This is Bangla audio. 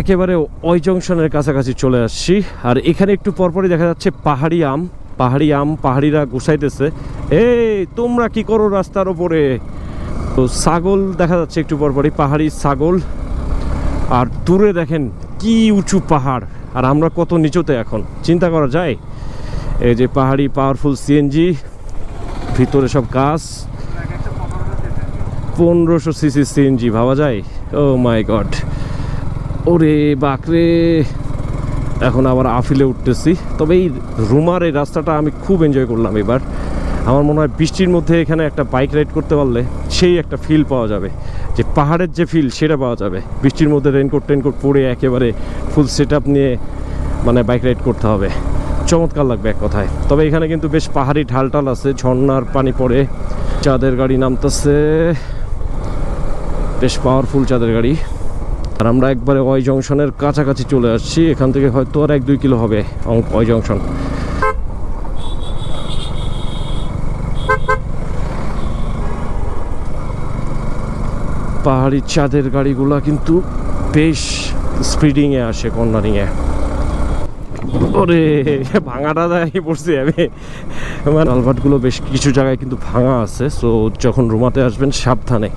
একেবারে ওই জংশনের কাছাকাছি চলে আসছি। আর এখানে একটু পরপরই দেখা যাচ্ছে পাহাড়ি আম পাহাড়ি আম পাহাড়িরা গুছাইতেছে। এই, তোমরা কি করো রাস্তার ওপরে? তো ছাগল দেখা যাচ্ছে একটু পরপরই, পাহাড়ি ছাগল। আর দূরে দেখেন কি উঁচু পাহাড়। আর আমরা কত নিচুতে এখন? চিন্তা করা যায়? এই যে পাহাড়ি পাওয়ারফুল সিএনজি ভিতরে সব গাছ। পনেরোশো সিসি সিএনজি ভাবা যায়? ও মাই গড ওরে বাকরে এখন আবার আফিলে উঠতেছি। তবে এই রুমার এই রাস্তাটা আমি খুব এনজয় করলাম এবার। আমার মনে হয় বৃষ্টির মধ্যে এখানে একটা বাইক রাইড করতে পারলে সেই একটা ফিল পাওয়া যাবে। যে পাহাড়ের যে ফিল সেটা পাওয়া যাবে। বৃষ্টির মধ্যে রেনকোট টেনকোট পরে একেবারে ফুল সেট নিয়ে মানে বাইক রাইড করতে হবে। চমৎকার লাগবে এক কথায়। তবে এখানে কিন্তু বেশ পাহাড়ি ঢাল টাল আছে। ঝর্ণার পানি পড়ে। চাঁদের গাড়ি নামতেছে। বেশ পাওয়ারফুল চাঁদের গাড়ি। আর আমরা একবারে ওই জংশনের কাছাকাছি চলে আসছি। এখান থেকে হয়তো আর এক দুই কিলো হবে ওই জংশন। পাহাড়ি চাঁদের গাড়িগুলা কিন্তু বেশ স্পিডিংয়ে আসে কর্নারিংয়ে। ওরে, ভাঙাটা দেয় পড়ছি আমি। আমার আলবাটগুলো বেশ কিছু জায়গায় কিন্তু ভাঙা আছে সো যখন রুমাতে আসবেন, সাবধানে।